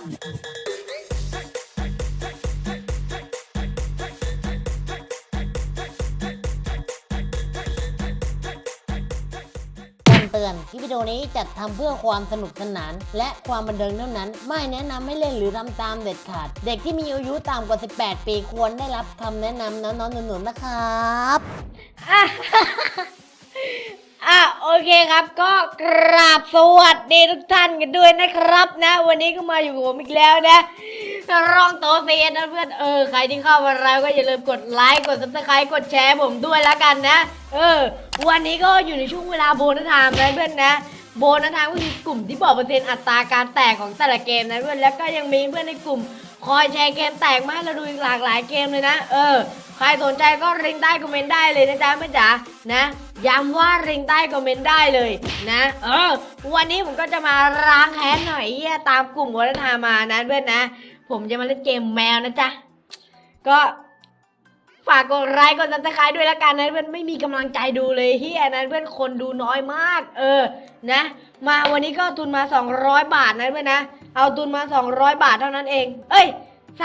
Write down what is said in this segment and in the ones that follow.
คำเตือนคลิปวิดีโอนี้จัดทำเพื่อความสนุกสนาน และความบันเทิงเท่านั้น ไม่แนะนำให้เล่นหรือทำตามเด็ดขาด เด็กที่มีอายุต่ำกว่า 18 ปีควรได้รับคำแนะนำน้องๆหนูๆนะครับ อะโอเคครับก็กราบสวัสดีทุกท่านกันด้วยนะครับนะ วันนี้ก็มาอยู่กับผมอีกแล้วนะร้องโตเซียนนะเพื่อนเออใครที่เข้ามาแล้วก็อย่าลืมกดไลค์กดซับสไครต์กดแชร์ผมด้วยแล้วกันนะ เออ วันนี้ก็อยู่ในช่วงเวลาโบนัสไทม์นะเพื่อนนะโบนัสไทม์ก็คือกลุ่มที่บอกเปอร์เซ็นต์อัตราการแตกของแต่ละเกมนะเพื่อนแล้วก็ยังมีเพื่อนในกลุ่ม คอยแชร์เกมแตกมาให้เราดูอีกหลากหลายเกมเลยนะ เออ ใครสนใจก็ริงใต้คอมเมนต์ได้เลยนะจ๊ะแม่จ๋านะย้ำว่าริงใต้คอมเมนต์ได้เลยนะ เออ วันนี้ผมก็จะมาล้างแค้นหน่อยเฮียตามกลุ่มวัฒนธรรมมานะเพื่อนนะ ผมจะมาเล่นเกมแมวนะจ๊ะก็ ฝากกดไลค์กดซับสไครต์ด้วยละกันนะเพื่อนไม่มีกำลังใจดูเลยเฮียนะเพื่อนคนดูน้อยมาก เออนะ มาวันนี้ก็ทุนมา 200 บาทนะเพื่อนนะเอาทุนมา 200 บาทเท่านั้นเอง เอ้ย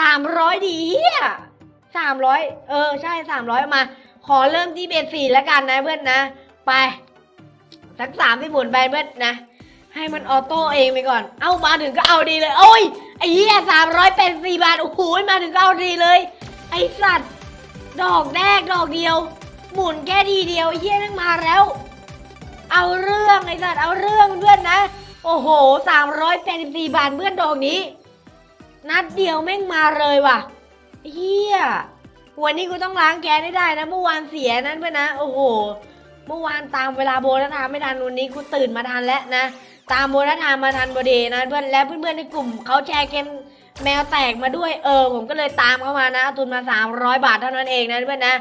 300 ดีเฮีย300 เออใช่ 300 มา ขอเริ่มที่เบสสี่แล้วกันนะเพื่อนนะ ไปสักสามที่หมุนไปเพื่อนนะ ให้มันออโต้เองไปก่อน เอามาถึงก็เอาดีเลย โอ้ยไอ้เหี้ยสามร้อยเป็นสี่บาทโอ้โหมาถึงก็เอาดีเลย ไอ้สัตว์ ดอกแรกดอกเดียว หมุนแค่ทีเดียวไอ้เหี้ยนั่งมาแล้ว เอาเรื่องไอ้สัตว์เอาเรื่องเพื่อนนะ โอ้โหสามร้อยแปดสิบสี่บาทเพื่อนดอกนี้ นัดเดียวแม่งมาเลยว่ะเฮียวันนี้กูต้องล้างแค้นให้ได้นะ เมื่อวานเสียนั้นเพื่อนนะ โอ้โห เมื่อวานตามเวลาโบนัสทม์ไม่ทันวันนี้กูตื่นมาทันแล้วนะ ตามโบนัสทม์มาทันพอดีนะเพื่อนและเพื่อนๆในกลุ่มเขาแชร์เกม แมวแตกมาด้วยเออ ผมก็เลยตามเข้ามานะทุนมา 300 บาทเท่านั้นเองนะเพื่อนนะ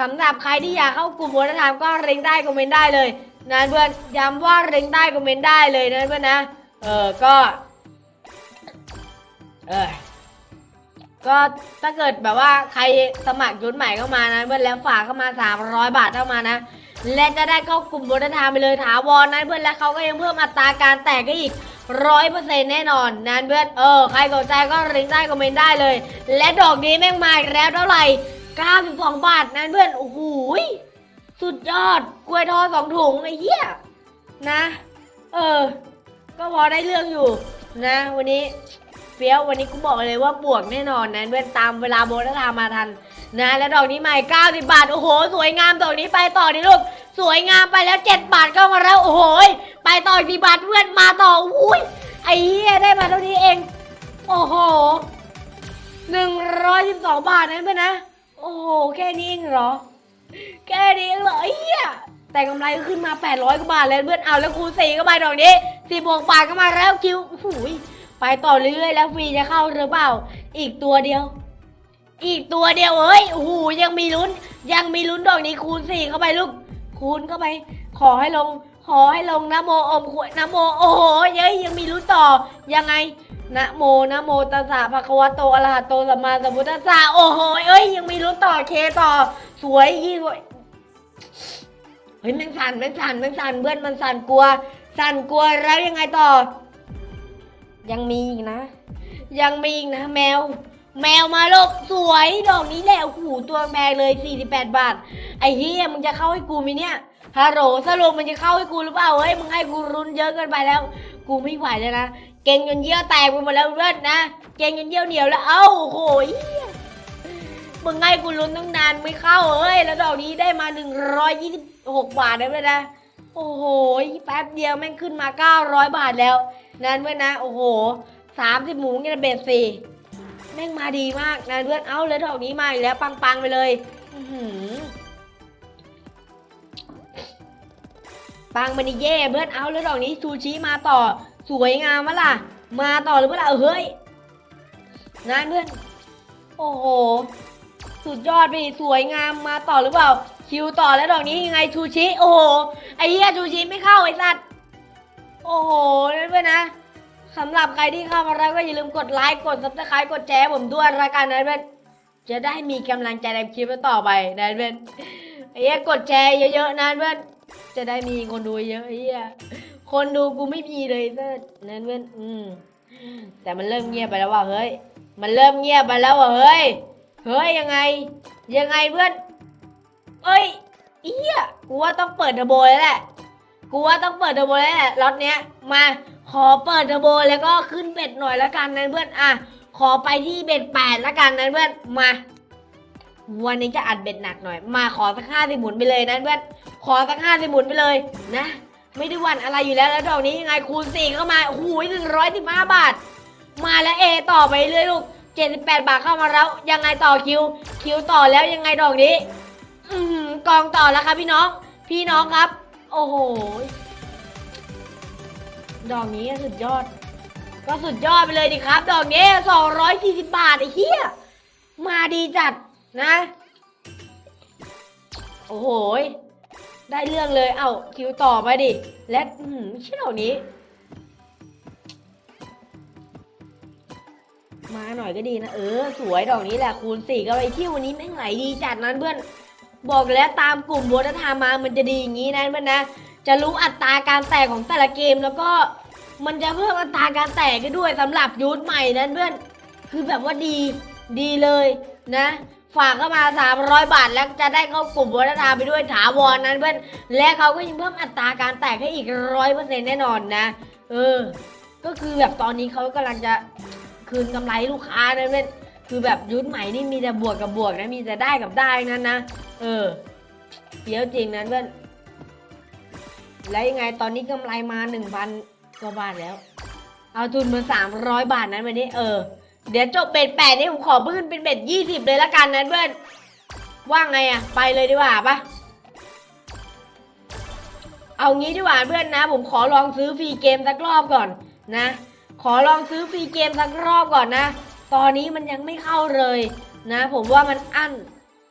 สำหรับใครที่อยากเข้ากลุ่มโบนัสไทม์ก็เร่งได้คอมเมนต์ได้เลยนะเพื่อนย้ำว่าเร่งได้คอมเมนต์ได้เลยนะเพื่อนนะเออก็เออก็ถ้าเกิดแบบว่าใครสมัครยุทธใหม่เข้ามานะเพื่อนแล้วฝากเข้ามา 300 บาทเข้ามานะ และจะได้เข้ากลุ่มบริษัทไปเลยถาวรนะเพื่อนและเขาก็ยังเพิ่มอัตราการแตกก็อีก ร้อยเปอร์เซ็นต์แน่นอนนะเพื่อนเออใครสนใจก็ริงก์ได้คอมเมนต์ได้เลย และดอกนี้แม่งมาอีกแล้วเท่าไหร่92 บาทนะเพื่อนโอ้โหสุดยอดกล้วยทอดสองถุงไอ้เหี้ยนะ เออ ก็พอได้เรื่องอยู่นะ วันนี้เฟี้ยววันนี้กูบอกเลยว่าบวกแน่นอนนะเพื่อนตามเวลาโบนัสไทม์มาทันนะแล้วดอกนี้ใหม่ 90 บาท โอ้โห สวยงามดอกนี้ไปต่อดิลูก สวยงามไปแล้ว 7 บาทเข้ามาแล้ว โอ้โหย ไปต่ออีกกี่บาทเพื่อนมาต่ออุ้ยไอ้เหี้ยได้มาเท่านี้เอง โอ้โห112บสองบาทนะเพื่อนนะ โอ้โห แค่นี้เองเหรอ แค่นี้เหรอไอ้เหี้ยแต่กำไรก็ขึ้นมา 800กว่าบาทแล้วเพื่อนเอาแล้วคูณสี่ก็มาดอกนี้สี่บวกบาทก็มาแล้วคิวโอ้ยไปต่อเรื่อยๆแล้วฟรีจะเข้าหรือเปล่า อีกตัวเดียว อีกตัวเดียวเอ้ยโอ้โหยังมีลุ้น ยังมีลุ้นดอกนี้คูณสี่เข้าไปลูก คูณเข้าไป ขอให้ลง ขอให้ลงนะโมอมขวดนะโมโอ้โหเย้ยยังมีลุ้นต่อยังไงนะโมนะโมตัสสะภะคะวะโตอะระหะโตสัมมาสัมพุทธัสสะโอ้โหเอ้ยยังมีลุ้นต่อเคต่อ สวยยี่สวยเฮ้ยมันสั่นมันสั่นมันสั่นเพื่อนมันสั่นกลัว สั่นกลัวแล้วยังไงต่อ ยังมีอีกนะ ยังมีอีกนะ แมว แมวมาลูกสวยดอกนี้แหละโอ้โหตัวแพงเลย 48 บาท ไอ้เฮียมึงจะเข้าให้กูไหมเนี่ย ฮัลโหลสรุปมันจะเข้าให้กูหรือเปล่าเฮ้ยมึงให้กูรุนเยอะเกินไปแล้ว กูไม่ไหวแล้วนะเก่งจนเยี่ยวแตกไปหมดแล้วเพื่อนนะเก่งจนเยี่ยวเหนียวแล้วเอ้าโอ้โหยมึงให้กูรุนตั้งนานไม่เข้าเอ้ยแล้วดอกนี้ได้มา 126 บาทนะเพื่อนนะโอ้โหแป๊บเดียวแม่งขึ้นมา 900 บาทแล้ว นั่นเพื่อนนะโอ้โหสามสิบหมูเนี่ยเบสสี่แม่งมาดีมากนะเพื่อนเอาเลยดอกนี้มาอีกแล้วปังๆไปเลย อื ปังมันนี่เย่เพื่อนเอาเลยดอกนี้ซูชิมาต่อสวยงามมะล่ะ มาต่อหรือเปล่าเอ้ยนั่นเพื่อน โอ้โห สุดยอดไปสวยงามมาต่อหรือเปล่า คิวต่อแล้วดอกนี้ยังไงชูชิ โอ้โห ไอ้เหี้ยชูชิไม่เข้าไอ้สัตว์ โอ้โหนั่นเพื่อนนะสำหรับใครที่เข้ามาแล้วก็อย่าลืมกดไลค์ กดซับสไครต์กดแชร์ผมด้วยรายการนั้นเพื่อน จะได้มีกำลังใจในคลิปต่อไปนะเพื่อนไอ้เหี้ยกดแชร์เยอะๆนะเพื่อน จะได้มีคนดูเยอะเหี้ยคนดูกูไม่มีเลยเนนั่นเพื่อนอืมแต่มันเริ่มเงียบไปแล้วว่ะเฮ้ย มันเริ่มเงียบไปแล้วว่ะเฮ้ย เฮ้ยยังไง ยังไงเพื่อนเอ้ยเอี้ยกูว่าต้องเปิดเทอร์โบแล้วแหละ กูว่าต้องเปิดเทอร์โบแล้วแหละล็อตเนี้ยมาขอเปิดเทอร์โบแล้วก็ขึ้นเบ็ดหน่อยละกันนะเพื่อนอะขอไปที่เบ็ดแปดละกันนะเพื่อนมา วันนี้จะอัดเบ็ดหนักหน่อย มาขอสักห้าสิบหมุนไปเลยนะเพื่อน อสักห้าสิบหมุนไปเลยนะ ไม่ได้หวันอะไรอยู่แล้วแล้วดอกนี้ยังไงคูณสี่เข้ามาโอ้โหหนึ่งร้อยสิบห้าบาท มาแล้วเอต่อไปเรื่อยลูกเจ็ดสิบแปดบาทเข้ามาแล้ว ยังไงต่อคิว คิวต่อแล้วยังไงดอกนี้ อือหือกองต่อแล้วครับพี่น้อง พี่น้องครับ โอ้โหดอกนี้สุดยอด ก็สุดยอดไปเลยดิครับ ดอกนี้สองร้อยสี่สิบบาทไอ้เหี้ยมาดีจัดนะ โอ้โห ได้เรื่องเลยเอ้าคิวต่อไปดิ และอืมไม่ใช่เหล่านี้ มาหน่อยก็ดีนะ เออ สวยดอกนี้แหละคูณสี่ก็ไปเที่ยววันนี้แม่งไหลดีจัดนั้นเพื่อน บอกแล้วตามกลุ่มวัฒนธรรมมามันจะดีอย่างนี้นะเพื่อนนะ จะรู้อัตราการแตกของแต่ละเกมแล้วก็มันจะเพิ่มอัตราการแตกกันด้วยสำหรับยูทใหม่นั้นเพื่อน คือแบบว่าดีดีเลยนะ ฝากเข้ามา 300 บาท แล้วจะได้เข้ากลุ่มวัฒนธรรมไปด้วยถาวรนั้นเพื่อนและเขาก็ยังเพิ่มอัตราการแตกให้อีกร้อยเปอร์เซ็นต์แน่นอนนะ เออ ก็คือแบบตอนนี้เขากำลังจะคืนกำไรลูกค้านะเพื่อนคือแบบยุทธใหม่นี่มีแต่บวกกับบวกนะมีแต่ได้กับได้นั้นนะ เออเดี๋ยวจริงนั้นเพื่อนแล้วยังไงตอนนี้กำไรมาหนึ่งพันกว่าบาทแล้ว เอาทุนมาสามร้อยบาทนั้นวันนี้เออ เดี๋ยวจบเบ็ดแปดนี่ผมขอขึ้นเป็นเบ็ดยี่สิบเลยละกันนั้นเพื่อน ว่าไงอะไปเลยดีกว่าปะเอางี้ดีกว่าเพื่อนนะ ผมขอลองซื้อฟรีเกมสักรอบก่อนนะ ขอลองซื้อฟรีเกมสักรอบก่อนนะ ตอนนี้มันยังไม่เข้าเลยนะ ผมว่ามันอั้น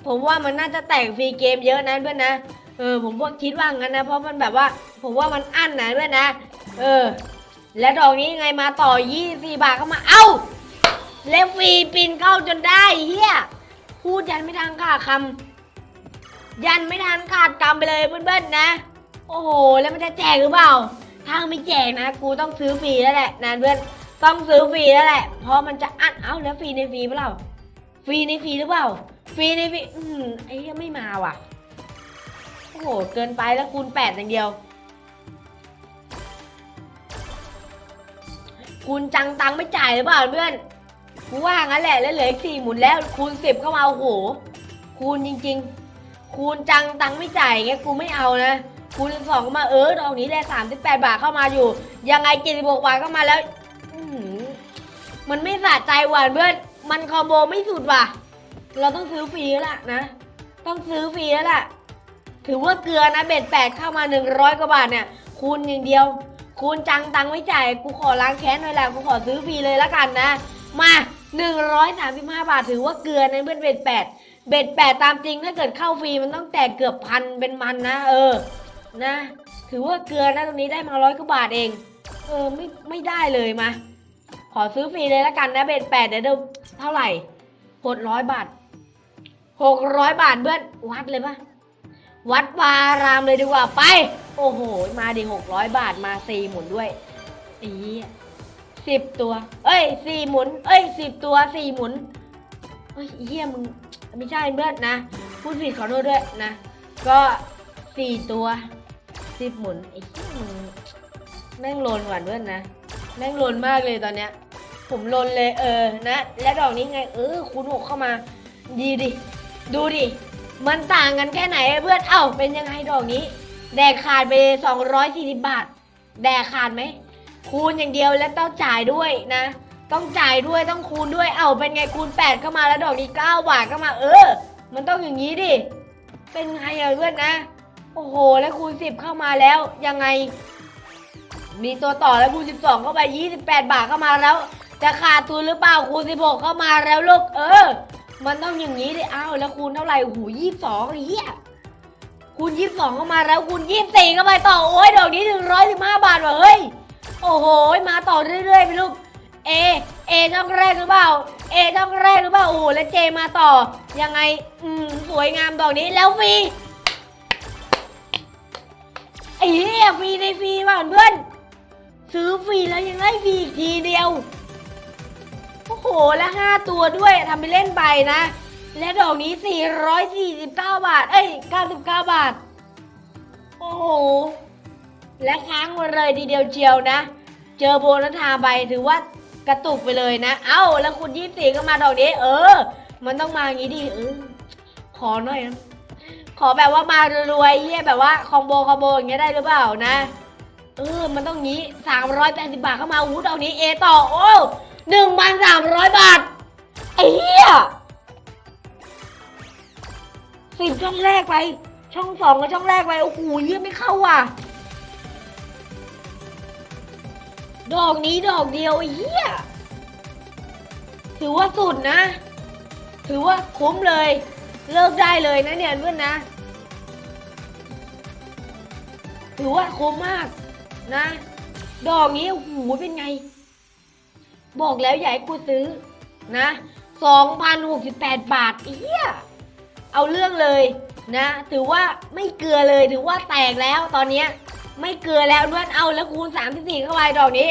ผมว่ามันน่าจะแต่งฟรีเกมเยอะนะเพื่อนนะ เออผมว่าคิดว่างั้นนะ เพราะมันแบบว่า ผมว่ามันอั้นนะเพื่อนนะ เออ และดอกนี้ไงมาต่อ24บาทเข้ามา เอ้า แล้วฟีปินเข้าจนได้เฮียพูดยันไม่ทันขาดคำยันไม่ทันขาดคำไปเลยเพื่อนๆนะ โอ้โห แล้วมันจะแจกหรือเปล่า ถ้าไม่แจกนะ กูต้องซื้อฟรีแล้วแหละนะเพื่อนต้องซื้อฟรีแล้วแหละ เพราะมันจะอัดเอ้าแล้วฟรีในฟรีเปล่าฟรีในฟรีหรือเปล่า ฟรีในฟรีอืมไอ้เหี้ยังไม่มาว่ะ โอ้โห เกินไปแล้วคูณแปดอย่างเดียว คูณจังตังไม่จ่ายหรือเปล่าเพื่อน กูว่างั้นแหละแล้วเหลืออีกสี่หมุนแล้ว คูณสิบเข้ามาโอ้โห คูณจริง ๆ คูณจังตังไม่จ่ายเงี้ยกูไม่เอานะ คูณสองเข้ามาเออดอกนี้แหละสามสิบแปดบาทเข้ามาอยู่ ยังไงเจ็ดสิบหกบาทเข้ามาแล้วมันไม่สะใจหวานเพื่อน มันคอมโบไม่สุดว่ะ เราต้องซื้อฟรีแล้วล่ะนะ ต้องซื้อฟรีแล้วล่ะ ถือว่าเกลือนะเบ็ดแปดเข้ามาหนึ่งร้อยกว่าบาทเนี่ย คูณอย่างเดียว คูณจังตังไม่จ่าย กูขอล้างแค้นหน่อยแหละกูขอซื้อฟรีเลยละกันนะ มา 135 บาทถือว่าเกลือนะเพื่อนเบ็ดแปดเบ็ดแปดตามจริงถ้าเกิดเข้าฟรีมันต้องแตกเกือบพันเป็นมันนะ เออนะ ถือว่าเกลือนะตรงนี้ได้มาร้อยกว่าบาทเอง เออไม่ไม่ได้เลยมา ขอซื้อฟรีเลยละกันนะเบ็ดแปดเดี๋ยวเท่าไหร่หกร้อยบาทหกร้อยบาทเพื่อนวัดเลยปะวัดวารามเลยดีกว่าไป โอ้โห มาดิหกร้อยบาทมาสี่หมุนด้วยอี สิบตัว เอ้ยสี่หมุน เอ้ยสิบตัวสี่หมุนเฮ้ยเฮียมึงไม่ใช่เพื่อนนะ พูดผิดขอโทษด้วยนะ ก็สี่ตัวสิบหมุนไอ้เฮียมึงแม่งโลนหวานเพื่อนนะ แม่งโลนมากเลยตอนเนี้ย ผมโลนเลยเออนะ และดอกนี้ไง เออคูณหกเข้ามา ดีดิ ดูดิ มันต่างกันแค่ไหนเพื่อน เอ้าเป็นยังไงดอกนี้ แดกขาดไป240บาท แดกขาดไหม คูณอย่างเดียวและต้องจ่ายด้วยนะ ต้องจ่ายด้วยต้องคูณด้วยเอ้าเป็นไงคูณ8เข้ามาแล้วดอกนี้9บาทเข้ามา เออ มันต้องอย่างนี้ดิ เป็นไงอะเพื่อนนะ โอ้โห แล้วคูณ 10 เข้ามาแล้วยังไง มีตัวต่อแล้วคูณ 12 เข้าไป 28 บาทเข้ามาแล้ว จะขาดทุนหรือเปล่าคูณ 16 เข้ามาแล้วลูกเออ มันต้องอย่างนี้ดิอ้าวแล้วคูณเท่าไหร่โอ้โห22ไอ้เหี้ยคูณ 22 เข้ามาแล้วคูณ 24 เข้าไปต่อโอ้ยดอกนี้ 115 บาทว่ะเฮ้ย โอ้โห มาต่อเรื่อยๆไปลูก เอ เอช่องแรกหรือเปล่า เอช่องแรกหรือเปล่า โอ้โหแล้วเจมาต่อ ยังไง อืม สวยงามดอกนี้แล้วฟรีไอ้เหี้ยฟรีในฟรีว่ะเพื่อน ซื้อฟรีแล้วยังได้ฟรีอีกทีเดียว โอ้โห และห้าตัวด้วยทำไปเล่นไปนะ และดอกนี้ 449 บาท เอ้ย 99 บาท โอ้โห และค้างมาเลยทีเดียวเชียวนะ เจอโบนัสทาไปถือว่ากระตุกไปเลยนะ เอ้า แล้วคุณยี่สี่ก็มาดอกนี้เออ มันต้องมาอย่างนี้ดิเออขอหน่อยนะขอแบบว่ามารวยเฮียแบบว่าคอมโบคอมโบอย่างเงี้ยได้หรือเปล่านะ เออ มันต้องงี้สามร้อยแปดสิบาทเข้ามาอู้ดอกนี้เอต่อโอ้หนึ่งพันสามร้อยบาทไอ้เหี้ยสิบช่องแรกไป ช่องสองกับช่องแรกไปโอ้โหเยี่ยไม่เข้าว่ะ ดอกนี้ดอกเดียวไอ้เหี้ยถือว่าสุดนะ ถือว่าคุ้มเลย เลิกได้เลยนะเนี่ยเพื่อนนะ ถือว่าคุ้มมากนะ ดอกนี้โอ้โหเป็นไง บอกแล้วอย่าให้กูซื้อนะ2,068 บาทเอียเอาเรื่องเลยนะ ถือว่าไม่เกลือเลย ถือว่าแตกแล้วตอนเนี้ย ไม่เกลือแล้วด้วยเอาแล้วคูณ34เข้าไปดอกนี้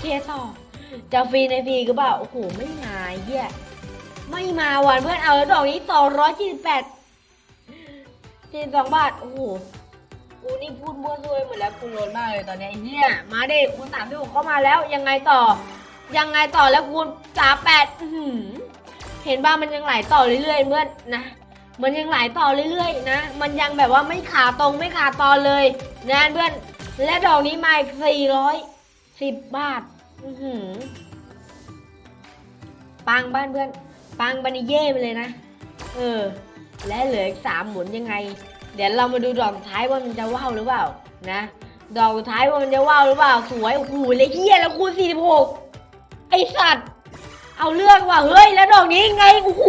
เคต่อจะฟรีในฟรีก็เปล่าโอ้โหไม่มาเฮียไม่มาวันเพื่อนเอาแล้วดอกนี้278 72บาทโอ้โหกูนี่พูดมั่วซั่วไปหมดแล้วกูโลนมากเลยตอนนี้ไอ้เหี้ยมาเด็กคูณสามที่หกเข้ามาแล้วยังไงต่อ ยังไงต่อแล้วคูณสามแปดเห็นบ้ามันยังไหลต่อเรื่อยๆเพื่อนนะ มันยังไหลต่อเรื่อยๆนะ มันยังแบบว่าไม่ขาตรงไม่ขาตอนเลยนะเพื่อน และดอกนี้มาอีกสี่ร้อยสิบบาท อือหือปังบ้านเพื่อน ปังบันิเย่ไปเลยนะ เออ และเหลืออีกสามหมุนยังไง เดี๋ยวเรามาดูดอกท้ายว่ามันจะว่าวหรือเปล่า นะ ดอกท้ายว่ามันจะว่าวหรือเปล่า สวย โอ้โหเลยเฮียแล้วคูณสี่สิบหกไอสัตว์ เอาเลือกว่าเฮ้ย แล้วดอกนี้ไง โอ้โห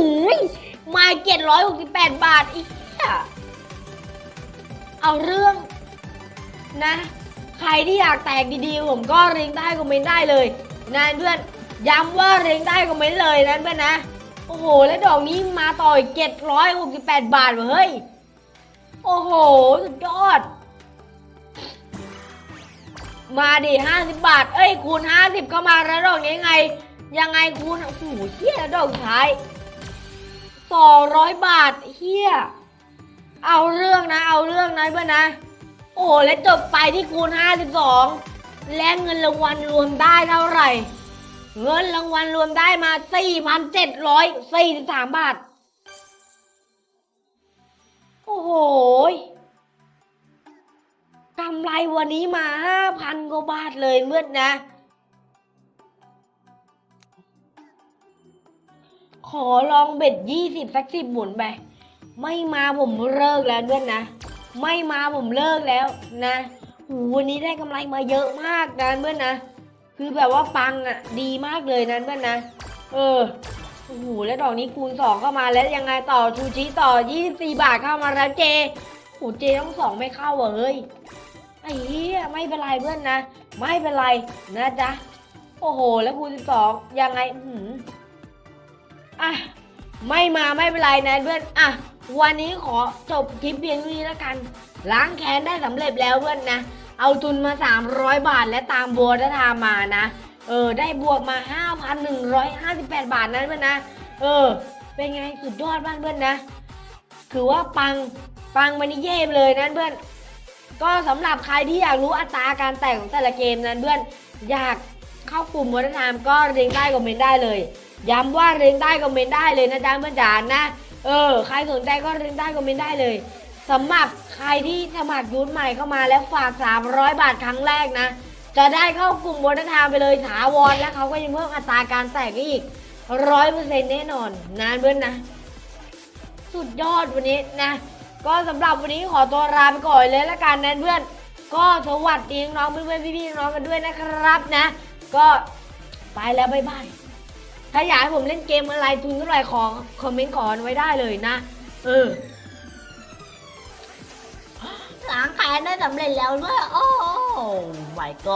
มาเจ็ดร้อยหกสิบแปดบาทอีกเอาเรื่องนะ ใครที่อยากแตกดีๆ ผมก็เรียงได้คอมเมนต์ได้เลยนะเพื่อนย้ำว่าเรียงได้คอมเมนต์เลยนะเพื่อนนะ โอ้โห แล้วดอกนี้มาต่ออีกเจ็ดร้อยหกสิบแปดบาทเว้ยเฮ้ย โอ้โห สุดยอด มาดิห้าสิบบาท เอ้ย คูณห้าสิบเข้ามาแล้วดอกนี้ไง ยังไงคูณ โอ้โหเฮียแล้วดอกท้าย สองร้อยบาทเฮียเอาเรื่องนะ เอาเรื่องนะเพื่อนนะ โอ้และจบไปที่คูณห้าสิบสองและเงินรางวัลรวมได้เท่าไหร่ เงินรางวัลรวมได้มาสี่พันเจ็ดร้อยสี่สิบสามบาท โอ้โหกำไรวันนี้มาห้าพันกว่าบาทเลยเมื่อนะ ขอลองเบ็ดยี่สิบสักสิบหมุนไป ไม่มาผมเลิกแล้วเพื่อนนะ ไม่มาผมเลิกแล้วนะหูวันนี้ได้กำไรมาเยอะมากนะเพื่อนนะ คือแบบว่าปังอะ ดีมากเลยนะเพื่อนนะ เออโอ้โหแล้วดอกนี้คูณสองเข้ามาแล้วยังไงต่อชูชีต่อ24 บาทเข้ามาแล้วเจโอ้โเจต้องสองไม่เข้าเหรอเฮ้ยไอ้เหี้ยไม่เป็นไรเพื่อนนะ ไม่เป็นไรนะจ๊ะ โอ้โห แล้วคูณ12ยังไงหือ อะไม่มาไม่เป็นไรนะเพื่อนอะวันนี้ขอจบคลิปเพียงเท่านี้แล้วกันล้างแค้นได้สำเร็จแล้วเพื่อนนะ เอาทุนมา 300 บาทและตามบัวททามานะ เออ ได้บวกมา 5,158 บาทนะเพื่อนนะ เออ เป็นไงสุดยอดบ้านเพื่อนนะ คือว่าปังปังมันนี่เย่เลยนะเพื่อน ก็สำหรับใครที่อยากรู้อัตราการแตกของแต่ละเกมนั้นเพื่อน อยากเข้ากลุ่มวัฒนธรรมก็เรียงใต้คอมเมนต์ได้เลย ย้ำว่าเรียงใต้คอมเมนต์ได้เลยนะจ๊ะเพื่อนจ๋านะ เออ ใครสนใจก็เรียงใต้คอมเมนต์ได้เลยสำหรับใครที่สมัครยูทใหม่เข้ามาแล้วฝาก 300 บาทครั้งแรกนะ จะได้เข้ากลุ่มวัฒนธรรมไปเลยถาวรและเขาก็ยังเพิ่มอัตราการแตกอีกร้อยเปอร์เซ็นต์แน่นอนนะเพื่อนนะ สุดยอดวันนี้นะ ก็สำหรับวันนี้ขอตัวลาไปก่อนเลยละกันนะเพื่อน ก็สวัสดีน้องเพื่อนๆพี่ๆน้องกันด้วยนะครับนะ ก็ไปแล้วบ๊ายบาย ถ้าอยากให้ผมเล่นเกมอะไรทุนเท่าไหร่ขอคอมเมนต์ขอไว้ได้เลยนะ เออล้างแค้นได้สำเร็จแล้วด้วย โอ้ my god